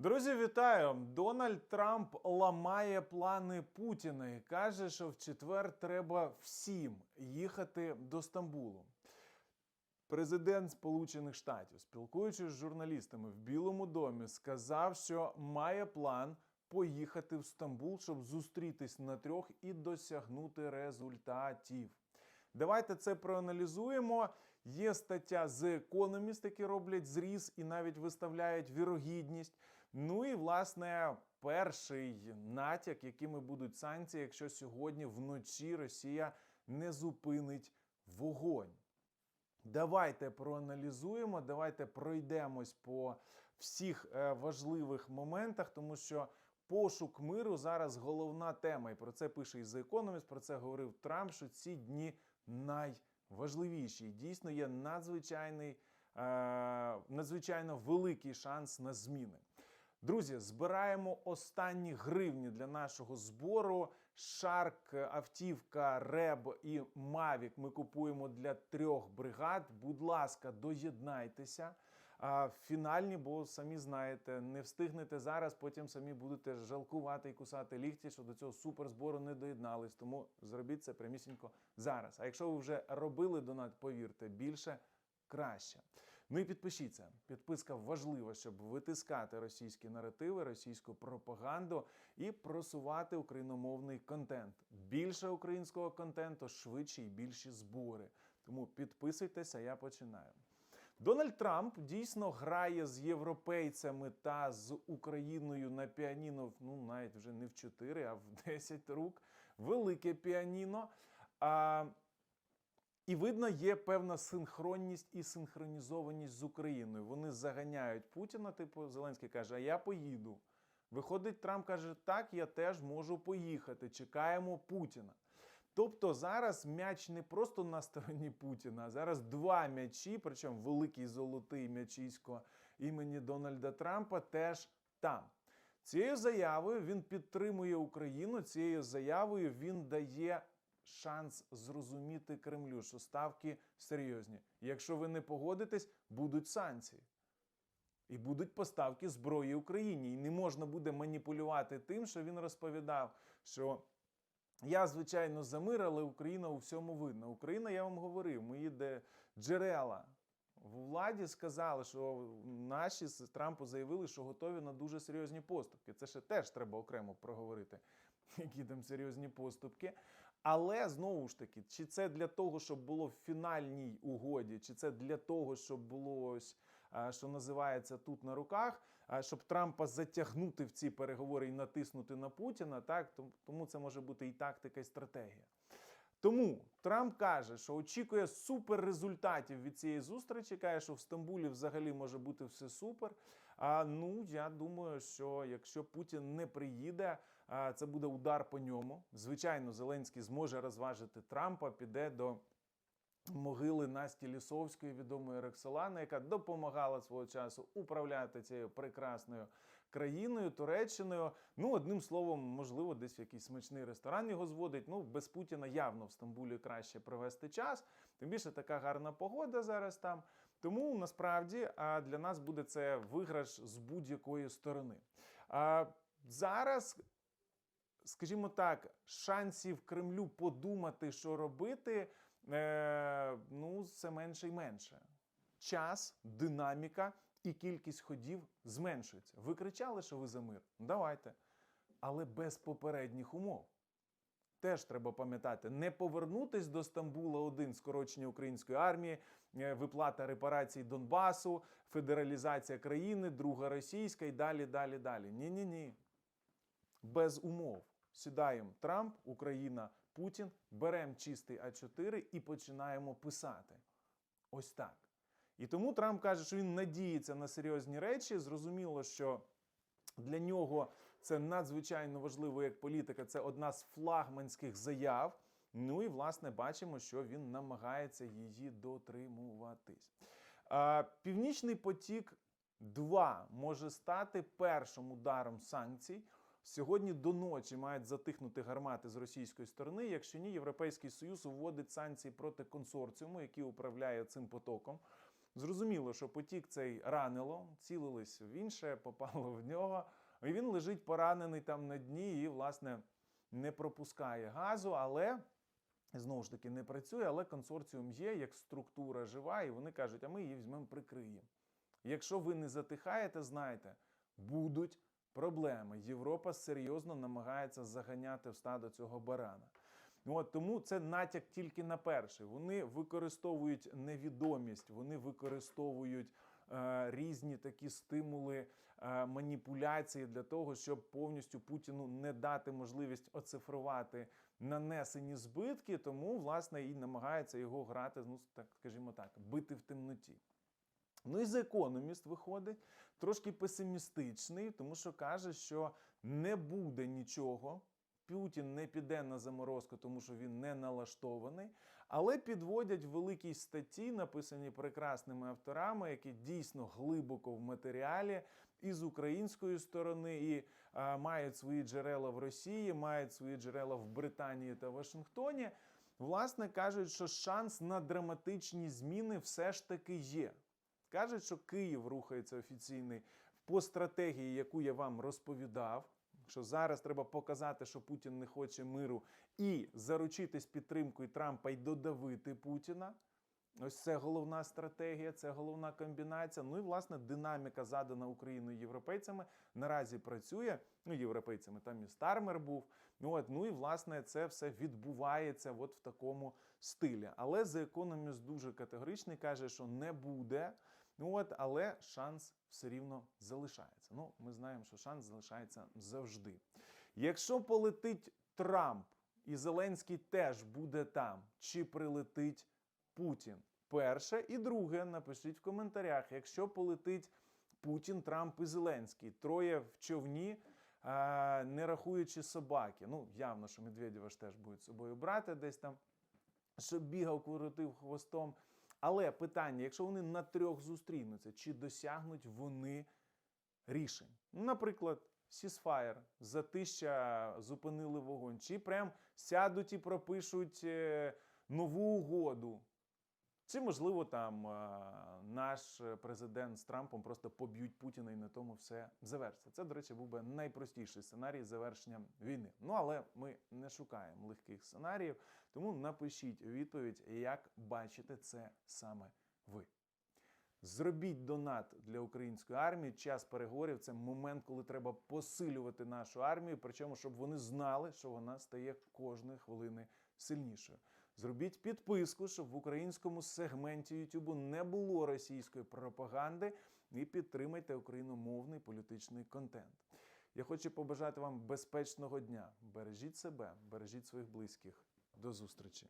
Друзі, вітаю! Дональд Трамп ламає плани Путіна і каже, що в четвер треба всім їхати до Стамбулу. Президент Сполучених Штатів, спілкуючись з журналістами в Білому домі, сказав, що має план поїхати в Стамбул, щоб зустрітись на трьох і досягнути результатів. Давайте це проаналізуємо. Є стаття з Economist, які роблять зріз і навіть виставляють вірогідність. Ну і власне перший натяк, якими будуть санкції, якщо сьогодні вночі Росія не зупинить вогонь. Давайте проаналізуємо, давайте пройдемось по всіх е, важливих моментах, тому що пошук миру зараз головна тема. І про це пише і The Economist, про це говорив Трамп, що ці дні найважливіші. І дійсно є надзвичайний, е, надзвичайно великий шанс на зміни. Друзі, збираємо останні гривні для нашого збору. Шарк, автівка, Реб і Мавік ми купуємо для трьох бригад. Будь ласка, доєднайтеся. А фінальні, бо самі знаєте, не встигнете зараз, потім самі будете жалкувати і кусати лікті, що до цього суперзбору не доєднались. Тому зробіть це прямісінько зараз. А якщо ви вже робили донат, повірте, більше краще. Ну і підпишіться. Підписка важлива, щоб витискати російські наративи, російську пропаганду і просувати україномовний контент. Більше українського контенту, швидші і більші збори. Тому підписуйтеся, я починаю. Дональд Трамп дійсно грає з європейцями та з Україною на піаніно. Ну навіть вже не в 4, а в 10 рук. Велике піаніно. А, і видно, є певна синхронність і синхронізованість з Україною. Вони заганяють Путіна. Типу, Зеленський каже: А я поїду. Виходить, Трамп каже: Так, я теж можу поїхати. Чекаємо Путіна. Тобто зараз м'яч не просто на стороні Путіна, а зараз два м'ячі, причому великий золотий м'ячисько імені Дональда Трампа теж там. Цією заявою він підтримує Україну. Цією заявою він дає шанс зрозуміти Кремлю, що ставки серйозні. Якщо ви не погодитесь, будуть санкції. І будуть поставки зброї Україні. І не можна буде маніпулювати тим, що він розповідав, що я, звичайно, за мир, але Україна у всьому видна. Україна, я вам говорив, мої де джерела в владі сказали, що наші з Трампу заявили, що готові на дуже серйозні поступки. Це ще теж треба окремо проговорити, які там серйозні поступки. Але знову ж таки, чи це для того, щоб було в фінальній угоді, чи це для того, щоб було ось, що називається тут на руках, щоб Трампа затягнути в ці переговори і натиснути на Путіна, так тому це може бути і тактика, і стратегія. Тому Трамп каже, що очікує супер результатів від цієї зустрічі. каже, що в Стамбулі взагалі може бути все супер. А ну я думаю, що якщо Путін не приїде, це буде удар по ньому. Звичайно, Зеленський зможе розважити Трампа, піде до. Могили Насті Лісовської, відомої Роксолани, яка допомагала свого часу управляти цією прекрасною країною, Туреччиною. Ну, одним словом, можливо, десь в якийсь смачний ресторан його зводить. Ну, без Путіна явно в Стамбулі краще провести час. Тим більше така гарна погода зараз там. Тому насправді для нас буде це виграш з будь-якої сторони. Зараз скажімо так, шансів Кремлю подумати, що робити, е, ну, все менше і менше. Час, динаміка і кількість ходів зменшується. Ви кричали, що ви за мир? Давайте. Але без попередніх умов. Теж треба пам'ятати, не повернутись до Стамбула один скорочення української армії, е, виплата репарацій Донбасу, федералізація країни, друга російська і далі, далі, далі. Ні, ні, ні без умов. Сідаємо Трамп, Україна, Путін, беремо чистий А4 і починаємо писати. Ось так. І тому Трамп каже, що він надіється на серйозні речі. Зрозуміло, що для нього це надзвичайно важливо як політика. Це одна з флагманських заяв. Ну і власне бачимо, що він намагається її дотримуватись. Північний потік 2 може стати першим ударом санкцій. Сьогодні до ночі мають затихнути гармати з російської сторони. Якщо ні, Європейський Союз вводить санкції проти консорціуму, який управляє цим потоком. Зрозуміло, що потік цей ранило, цілились в інше, попало в нього. І він лежить поранений там на дні і, власне, не пропускає газу, але знову ж таки не працює. Але консорціум є як структура жива, і вони кажуть, а ми її візьмемо, прикриємо. Якщо ви не затихаєте, знайте, будуть проблеми. Європа серйозно намагається заганяти в стадо цього барана. От, тому це натяк тільки на перший. Вони використовують невідомість, вони використовують е, різні такі стимули, е, маніпуляції для того, щоб повністю Путіну не дати можливість оцифрувати нанесені збитки, тому власне і намагається його грати, ну так скажімо так, бити в темноті. Ну і The Economist виходить трошки песимістичний, тому що каже, що не буде нічого. Путін не піде на заморозку, тому що він не налаштований, але підводять великі статті, написані прекрасними авторами, які дійсно глибоко в матеріалі і з української сторони, і а, мають свої джерела в Росії, мають свої джерела в Британії та Вашингтоні. Власне кажуть, що шанс на драматичні зміни все ж таки є. Кажуть, що Київ рухається офіційний по стратегії, яку я вам розповідав. Що зараз треба показати, що Путін не хоче миру, і заручитись підтримкою Трампа і додавити Путіна. Ось це головна стратегія, це головна комбінація. Ну і власне динаміка задана Україною європейцями наразі працює. Ну, європейцями там і Стармер був. Ну от ну і власне це все відбувається от в такому стилі. Але The Economist дуже категоричний каже, що не буде. Ну от, але шанс все рівно залишається. Ну, ми знаємо, що шанс залишається завжди. Якщо полетить Трамп і Зеленський теж буде там, чи прилетить Путін? Перше і друге, напишіть в коментарях. Якщо полетить Путін, Трамп і Зеленський, троє в човні, не рахуючи собаки. Ну, явно, що Медведєва ж теж будуть з собою брати десь там, щоб бігав, крутив хвостом. Але питання: якщо вони на трьох зустрінуться, чи досягнуть вони рішень? Наприклад, сісфаєр, затища зупинили вогонь, чи прям сядуть і пропишуть е, нову угоду. Чи, можливо, там е, наш президент з Трампом просто поб'ють Путіна і на тому все завершиться. Це, до речі, був би найпростіший сценарій завершення війни. Ну але ми не шукаємо легких сценаріїв, тому напишіть відповідь, як бачите це саме ви. Зробіть донат для української армії. Час переговорів це момент, коли треба посилювати нашу армію. Причому, щоб вони знали, що вона стає кожної хвилини сильнішою. Зробіть підписку, щоб в українському сегменті Ютубу не було російської пропаганди, і підтримайте україномовний політичний контент. Я хочу побажати вам безпечного дня. Бережіть себе, бережіть своїх близьких. До зустрічі!